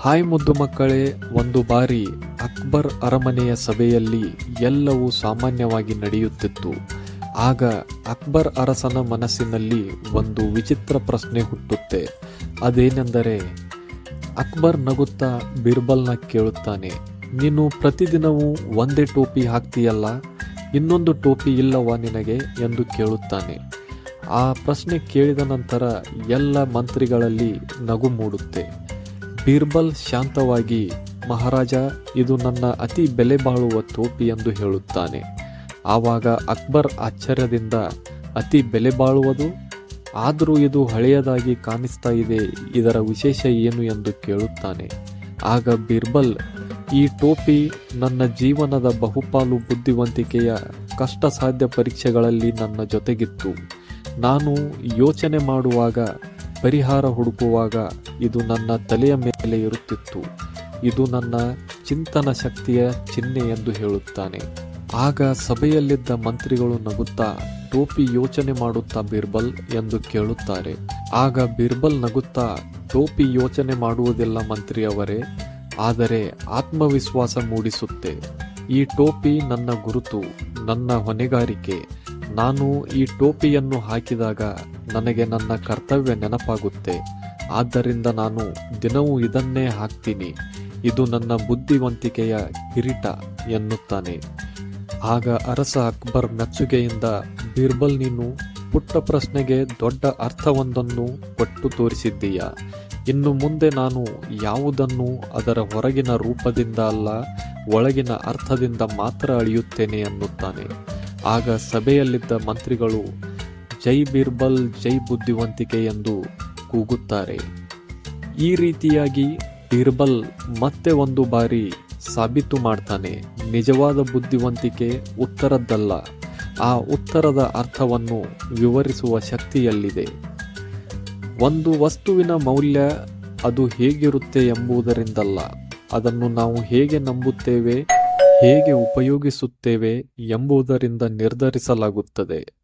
Hi ಮುದ್ದು ಮಕ್ಕಳೇ, ಒಂದು ಬಾರಿ ಅಕ್ಬರ್ ಅರಮನೆಯ ಸಭೆಯಲ್ಲಿ ಎಲ್ಲವೂ ಸಾಮಾನ್ಯವಾಗಿ ನಡೆಯುತ್ತಿತ್ತು. ಆಗ ಅಕ್ಬರ್ ಅರಸನ ಮನಸ್ಸಿನಲ್ಲಿ ಒಂದು ವಿಚಿತ್ರ ಪ್ರಶ್ನೆ ಹುಟ್ಟುತ್ತೆ. ಅದೇನೆಂದರೆ, ಅಕ್ಬರ್ ನಗುತ್ತಾ ಬಿರ್ಬಲ್ನ ಕೇಳುತ್ತಾನೆ, ನೀನು ಪ್ರತಿದಿನವೂ ಒಂದೇ ಟೋಪಿ ಹಾಕ್ತೀಯಲ್ಲ? ಇನ್ನೊಂದು ಟೋಪಿ ಇಲ್ಲವಾ ನಿನಗೆ? ಎಂದು ಕೇಳುತ್ತಾನೆ. ಆ ಪ್ರಶ್ನೆ ಕೇಳಿದ ನಂತರ ಎಲ್ಲ ಮಂತ್ರಿಗಳಲ್ಲಿ ನಗು ಮೂಡುತ್ತೆ. ಬೀರ್ಬಲ್ ಶಾಂತವಾಗಿ, ಮಹಾರಾಜ, ಇದು ನನ್ನ ಅತಿ ಬೆಲೆ ಬಾಳುವ ಟೋಪಿ ಎಂದು ಹೇಳುತ್ತಾನೆ. ಆವಾಗ ಅಕ್ಬರ್ ಆಶ್ಚರ್ಯದಿಂದ, ಅತಿ ಬೆಲೆ ಬಾಳುವುದು ಆದರೂ ಇದು ಹಳೆಯದಾಗಿ ಕಾಣಿಸ್ತಾ ಇದೆ, ಇದರ ವಿಶೇಷ ಏನು ಎಂದು ಕೇಳುತ್ತಾನೆ. ಆಗ ಬೀರ್ಬಲ್, ಈ ಟೋಪಿ ನನ್ನ ಜೀವನದ ಬಹುಪಾಲು ಬುದ್ಧಿವಂತಿಕೆಯ ಕಷ್ಟ ಸಾಧ್ಯ ಪರೀಕ್ಷೆಗಳಲ್ಲಿ ನನ್ನ ಜೊತೆಗಿತ್ತು. ನಾನು ಯೋಚನೆ ಮಾಡುವಾಗ ಪರಿಹಾರ ಹುಡುಕುವಾಗ ಇದು ನನ್ನ ತಲೆಯ ಮೇಲೆ ಇರುತ್ತಿತ್ತು. ಇದು ನನ್ನ ಚಿಂತನ ಶಕ್ತಿಯ ಚಿಹ್ನೆ ಎಂದು ಹೇಳುತ್ತಾನೆ. ಆಗ ಸಭೆಯಲ್ಲಿದ್ದ ಮಂತ್ರಿಗಳು ನಗುತ್ತಾ, ಟೋಪಿ ಯೋಚನೆ ಮಾಡುತ್ತಾ ಬಿರ್ಬಲ್? ಎಂದು ಕೇಳುತ್ತಾರೆ. ಆಗ ಬಿರ್ಬಲ್ ನಗುತ್ತಾ, ಟೋಪಿ ಯೋಚನೆ ಮಾಡುವುದಿಲ್ಲ ಮಂತ್ರಿಯವರೇ ಆದರೆ ಆತ್ಮವಿಶ್ವಾಸ ಮೂಡಿಸುತ್ತೆ. ಈ ಟೋಪಿ ನನ್ನ ಗುರುತು, ನನ್ನ ಹೊಣೆಗಾರಿಕೆ. ನಾನು ಈ ಟೋಪಿಯನ್ನು ಹಾಕಿದಾಗ ನನಗೆ ನನ್ನ ಕರ್ತವ್ಯ ನೆನಪಾಗುತ್ತೆ. ಆದ್ದರಿಂದ ನಾನು ದಿನವೂ ಇದನ್ನೇ ಹಾಕ್ತೀನಿ. ಇದು ನನ್ನ ಬುದ್ಧಿವಂತಿಕೆಯ ಕಿರೀಟ ಎನ್ನುತ್ತಾನೆ. ಆಗ ಅರಸ ಅಕ್ಬರ್ ಮೆಚ್ಚುಗೆಯಿಂದ ಬೀರ್ಬಲ್, ನೀನು ಪುಟ್ಟ ಪ್ರಶ್ನೆಗೆ ದೊಡ್ಡ ಅರ್ಥವೊಂದನ್ನು ಕೊಟ್ಟು ತೋರಿಸಿದ್ದೀಯ? ಇನ್ನು ಮುಂದೆ ನಾನು ಯಾವುದನ್ನು ಅದರ ಹೊರಗಿನ ರೂಪದಿಂದ ಅಲ್ಲ, ಒಳಗಿನ ಅರ್ಥದಿಂದ ಮಾತ್ರ ಅಳೆಯುತ್ತೇನೆ ಎನ್ನುತ್ತಾನೆ. ಆಗ ಸಭೆಯಲ್ಲಿದ್ದ ಮಂತ್ರಿಗಳು ಜೈ ಬಿರ್ಬಲ್, ಜೈ ಬುದ್ಧಿವಂತಿಕೆ ಎಂದು ಕೂಗುತ್ತಾರೆ. ಈ ರೀತಿಯಾಗಿ ಬಿರ್ಬಲ್ ಮತ್ತೆ ಒಂದು ಬಾರಿ ಸಾಬೀತು ಮಾಡ್ತಾನೆ. ನಿಜವಾದ ಬುದ್ಧಿವಂತಿಕೆ ಉತ್ತರದ್ದಲ್ಲ. ಆ ಉತ್ತರದ ಅರ್ಥವನ್ನು ವಿವರಿಸುವ ಶಕ್ತಿಯಲ್ಲಿದೆ. ಒಂದು ವಸ್ತುವಿನ ಮೌಲ್ಯ ಅದು ಹೇಗಿರುತ್ತೆ ಎಂಬುದರಿಂದಲ್ಲ. ಅದನ್ನು ನಾವು ಹೇಗೆ ನಂಬುತ್ತೇವೆ, ಹೇಗೆ ಉಪಯೋಗಿಸುತ್ತೇವೆ ಎಂಬುದರಿಂದ ನಿರ್ಧರಿಸಲಾಗುತ್ತದೆ.